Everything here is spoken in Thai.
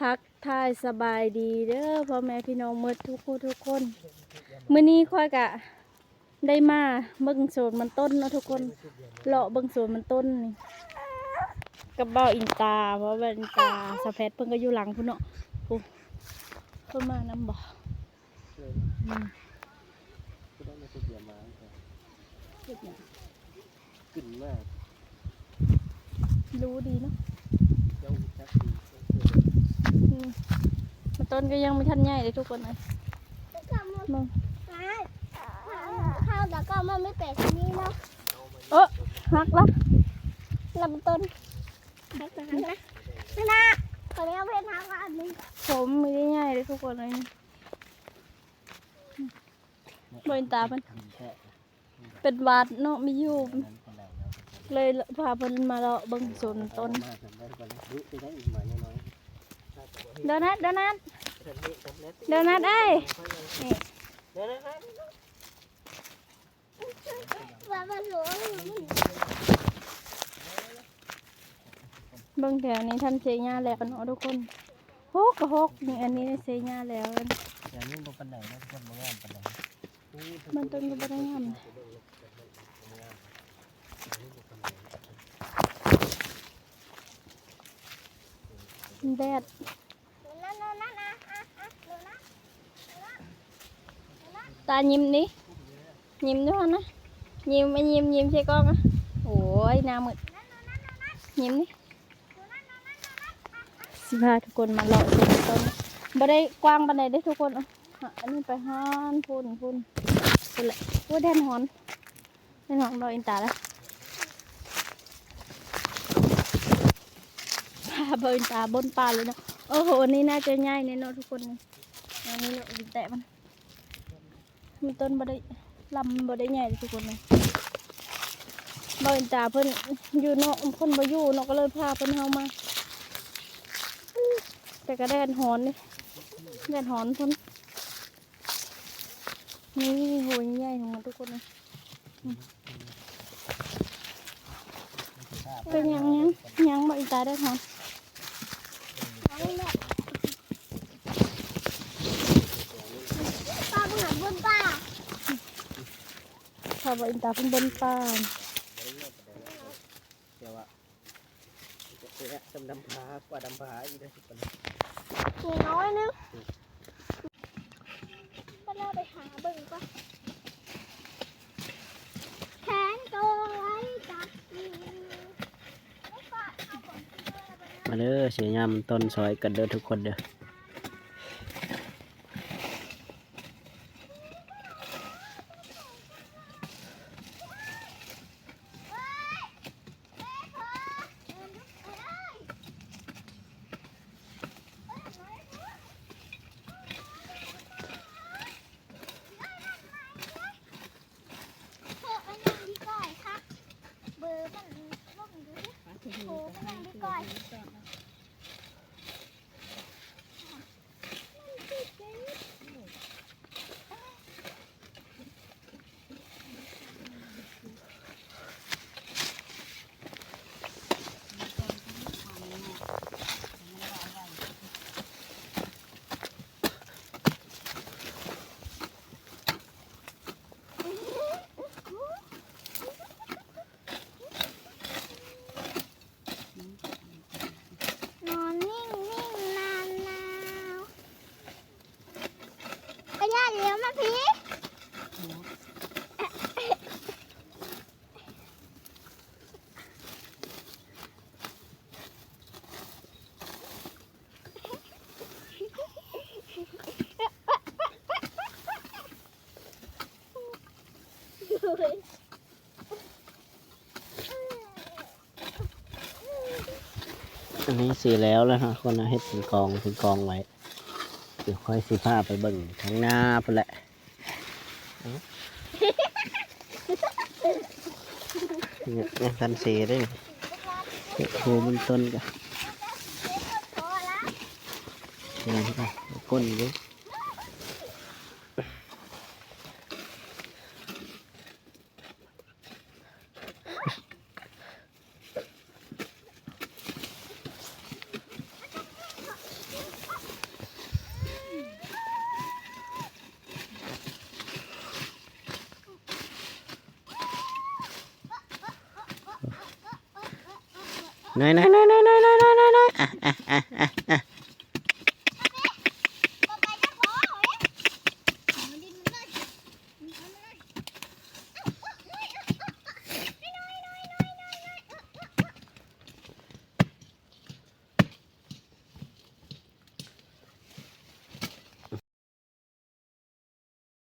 ทักทายสบายดีเด้อพ่อแม่พี่น้องเมื่อทุกผู้ทุกคนมื้อนี้ค่อยกะ ได้มาเบิ่งโซนมันต้นเนาะทุกคนเลาะเบิ่งโซนมันต้นนี่กับเบ้าอินตาเพราะว่าอินตาสะแพทเพิ่นก็อยู่หลังพุ่นเนาะพุ่นมานำบ่อ ก็ต้องมาสุดเดียวมาเฮ็ดหยังขึ้นมากรู้ดีเนาะเจ้าจักดีอืมมันต้นก็ยังไม่ทันใหญ่เลยทุกคนเลยมึงข้าวแต่ก็มันไม่เป็ดที่นี่เนาะเออหักละลำต้นนะนะนะขอเรียกเพชรทางอันนี้ผมไม่ได้ใหญ่เลยทุกคนเลย บนตาเพิ่นทำแค่เป็นหวาดเนาะมีอยู่นั้นคนใดแล้วเลยพาเพิ่นมาเลาะเบิ่งสวนต้นมาทำได้ก่อนรู้ไปได้อีกหน่อยน้อยเดี๋ยวนัดเดี๋ยวนัดเดี๋ยวนี้สำเร็จเดี๋ยวนัดเอ้ยเดี๋ยวนะว่ามันหลวงเบิ่งแถวนี้ท่านเสียหญ้าแล้วเนาะทุกคนโฮกกะโฮกนี่อันนี้เสียหญ้าแล้วเดี๋ยวนี้บ่ปันไหนนะทุกคนบ่งามปันไหนมันต้นก็บ่ได้งามแดดนั่นนั่นนั่นนะอะอะดู นะตายิ้มดิยิ้มด้วยนะยิ้มไม่ยิ้มยิ้มใช่กล้องอะโอ้ยหน้ามืดยิ้มดิสิพาทุกคนมาเลาะสวนต้นบ่ได้กว้างปานใดได้อทุกคนอะอะอันนี้ไปฮอนพุ่นพุ่น พุ่นแหละโอ้ยแดนหอนแดนหอนรออินตาแล้วพาบอินตาบนป่าเลยนะโอ้โหอันนี้น่าจะง่ายเนี่ยเนทุกคนนี่อันนี้เนาะอินแตะมันมีต้นบได้ลำบได้ใหญ่เลยทุกคนเลยบ่เห็นตาเพิ่นอยู่นาะเพิ่นบอยู่เนาะก็เลยพาเพิ่นเฮามาแต่ก็แดดหอนนี่แดดหอนเพิ่นนี่ หยใหญ่ของมันทุกคนเลยอืมเป็นหยังหยังหยังบ่อีตาได้หอนทั้งหมดป้าผู้หญิงบนป้าพาบ่อีตาเพิ่นบนป่าเดี๋ยวอะจะเนี่ยดำดำผากว่าดำผาอีกได้ทุกคนมีน้อยนึงก็เล่าไปหาเบิ่งก่อนแขนโตไว้จับมือ มาเด้อเสียยามต้นซอยกันเด้อทุกคนเด้อ โทรอันนั้นดีก่อยค่ะเบอร์มันลงอยู่ดิโทรอันนั้นดีก่อย นอนนิ่งนิ่งนานนาวกระยาเลี้ยวมาพี่ อันนี้สีแล้วแล้วฮะคนเอาเฮ็ดเป็นกองเป็นกองไว้ เดี๋ยวค่อยสิพาไปเบิ่งข้างหน้าพุ่นแหละเนี่ยยังทันสีได้นี่เฮ็ดโคมันต้นกันโทรละงานไปก้นอยู่ ไหนไหนไหนไหนไหน